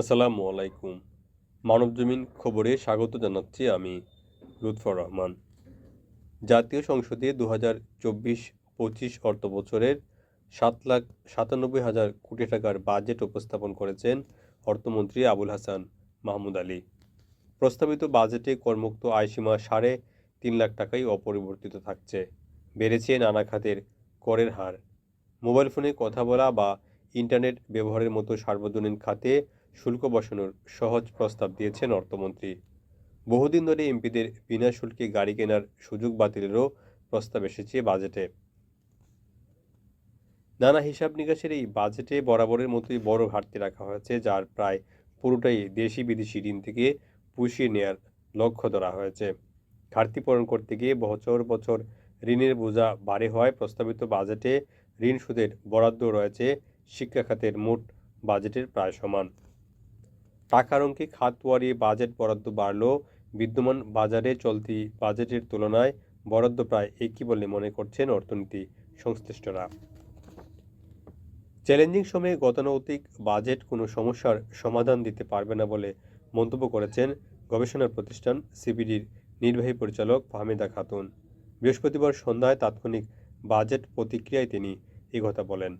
আসসালামু আলাইকুম। মানবজমিন খবরে স্বাগত জানাচ্ছি আমি লুৎফর রহমান। জাতীয় সংসদে দু হাজার চব্বিশ পঁচিশ অর্থ বছরের সাত লাখ সাতানব্বই হাজার কোটি টাকার বাজেট উপস্থাপন করেছেন অর্থমন্ত্রী আবুল হাসান মাহমুদ আলী। প্রস্তাবিত বাজেটে করমুক্ত আয়সীমা সাড়ে তিন লাখ টাকাই অপরিবর্তিত থাকছে। বেড়েছে নানা খাতের করের হার। মোবাইল ফোনে কথা বলা বা ইন্টারনেট ব্যবহারের মতো সার্বজনীন খাতে শুল্ক বসানোর সহজ প্রস্তাব দিয়েছেন অর্থমন্ত্রী। বহুদিন ধরে এমপিদের বিনা শুল্কে গাড়ি কেনার সুযোগ বাতিলেরও প্রস্তাব এসেছে বাজেটে। নানা হিসাব নিকাশের এই বাজেটে বরাবরের মতোই বড় ঘাটতি রাখা হয়েছে, যার প্রায় পুরোটাই দেশি বিদেশি ঋণ থেকে পুষিয়ে নেয়ার লক্ষ্য ধরা হয়েছে। ঘাটতি পূরণ করতে গিয়ে বছর বছর ঋণের বোঝা বাড়ে হওয়ায় প্রস্তাবিত বাজেটে ঋণ সুদের বরাদ্দ রয়েছে, শিক্ষা খাতের মোট বাজেটের প্রায় সমান। টাকার অঙ্কে খাত ওয়ারিয়ে বাজেট বরাদ্দ বাড়লেও বিদ্যমান বাজারে চলতি বাজেটের তুলনায় বরাদ্দ প্রায় একই বলে মনে করছেন অর্থনীতি সংশ্লিষ্টরা। চ্যালেঞ্জিং সময়ে গতানুগতিক বাজেট কোনো সমস্যার সমাধান দিতে পারবে না বলে মন্তব্য করেছেন গবেষণা প্রতিষ্ঠান সিবিডির নির্বাহী পরিচালক ফাহমিদা খাতুন। বৃহস্পতিবার সন্ধ্যায় তাৎক্ষণিক বাজেট প্রতিক্রিয়ায় তিনি এই কথা বলেন।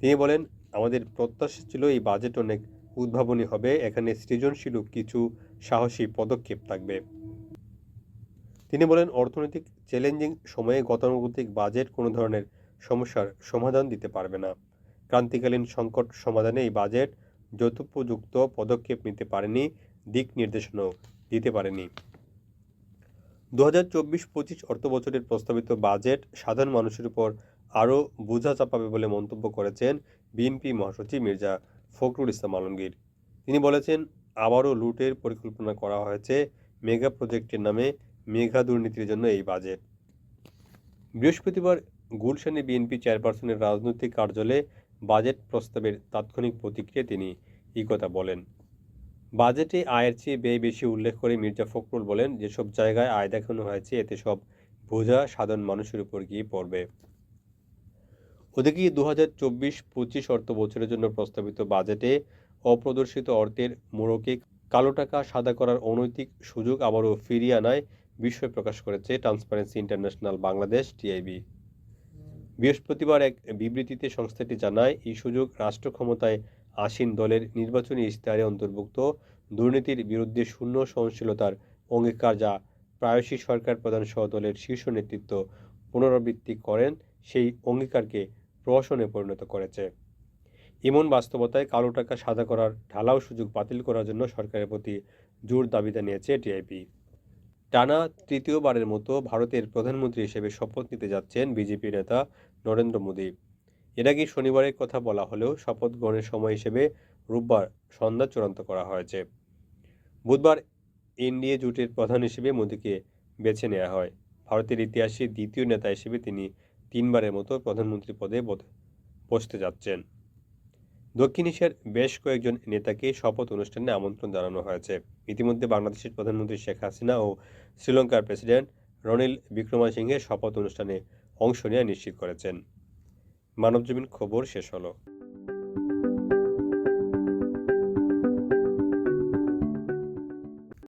তিনি বলেন, আমাদের প্রত্যাশা ছিল এই বাজেট অনেক উদ্ভাবনী হবে। এখানে সৃজনশীল কিছু সাহসী পদক্ষেপ থাকবে। তিনি বলেন, অর্থনৈতিক চ্যালেঞ্জিং সময়ে গতানুগতিক বাজেট কোনো ধরনের সমস্যার সমাধান দিতে পারবে না। ক্রান্তিকালীন সংকট সমাধানে এই বাজেট যথোপযুক্ত পদক্ষেপ নিতে পারেনি, দিক নির্দেশনাও দিতে পারেনি। দু হাজার চব্বিশ পঁচিশ অর্থ বছরের প্রস্তাবিত বাজেট সাধারণ মানুষের উপর আরও বোঝা চাপাবে বলে মন্তব্য করেছেন বিএনপি মহাসচিব মির্জা ফখরুল ইসলাম আলমগীর। তিনি বলেছেন, আবারও লুটের পরিকল্পনা করা হয়েছে মেগা প্রজেক্টের নামে মেঘা দুর্নীতির জন্য এই বাজেট। বৃহস্পতিবার গুলশানে বিএনপি চেয়ারপারসনের রাজনৈতিক কার্যালয়ে বাজেট প্রস্তাবের তাৎক্ষণিক প্রতিক্রিয়া তিনি এই কথা বলেন। বাজেটে আয়ের চেয়ে ব্যয় বেশি উল্লেখ করে মির্জা ফখরুল বলেন, যেসব জায়গায় আয় দেখানো হয়েছে, এতে সব বোঝা সাধারণ মানুষের উপর গিয়ে পড়বে। ওদিকে দু হাজার চব্বিশ পঁচিশ অর্থ বছরের জন্য প্রস্তাবিত বাজেটে অপ্রদর্শিত অর্থের মোড়কে কালো টাকা সাদা করার অনৈতিক সুযোগ আবারও ফিরিয়ে আনায় বিস্ময় প্রকাশ করেছে ট্রান্সপারেন্সি ইন্টারন্যাশনাল বাংলাদেশ টিআইবি বৃহস্পতিবার এক বিবৃতিতে সংস্থাটি জানায়, এই সুযোগ রাষ্ট্র ক্ষমতায় আসীন দলের নির্বাচনী ইশতেহারে অন্তর্ভুক্ত। দুর্নীতির বিরুদ্ধে শূন্য সহনশীলতার অঙ্গীকার যা প্রায়শই সরকার প্রধান সহ দলের শীর্ষ নেতৃত্ব পুনরাবৃত্তি করেন, সেই অঙ্গীকারকে প্রহসনে পরিণত করেছে। এমন বাস্তবতায় কালো টাকা সাদা করার ঢালাও সুযোগ বাতিল করার জন্য সরকারের প্রতি জোর দাবি জানিয়েছে টিআইপি টানা তৃতীয়বারের মতো ভারতের প্রধানমন্ত্রী হিসেবে শপথ নিতে যাচ্ছেন বিজেপি নেতা নরেন্দ্র মোদী। এর আগে শনিবারের কথা বলা হলেও শপথ গ্রহণের সময় হিসেবে রোববার সন্ধ্যা চূড়ান্ত করা হয়েছে। বুধবার এনডিএ জোটের প্রধান হিসেবে মোদীকে বেছে নেওয়া হয়। ভারতের ইতিহাসে দ্বিতীয় নেতা হিসেবে তিনি তিনবারের মতো প্রধানমন্ত্রী পদে বসতে যাচ্ছেন। দক্ষিণ এশিয়ার বেশ কয়েকজন নেতাকে শপথ অনুষ্ঠানে আমন্ত্রণ জানানো হয়েছে। ইতিমধ্যে বাংলাদেশের প্রধানমন্ত্রী শেখ হাসিনা ও শ্রীলঙ্কার প্রেসিডেন্ট রনিল বিক্রমাসিংহে শপথ অনুষ্ঠানে অংশ নেওয়া নিশ্চিত করেছেন। মানবজমিন খবর শেষ হলো।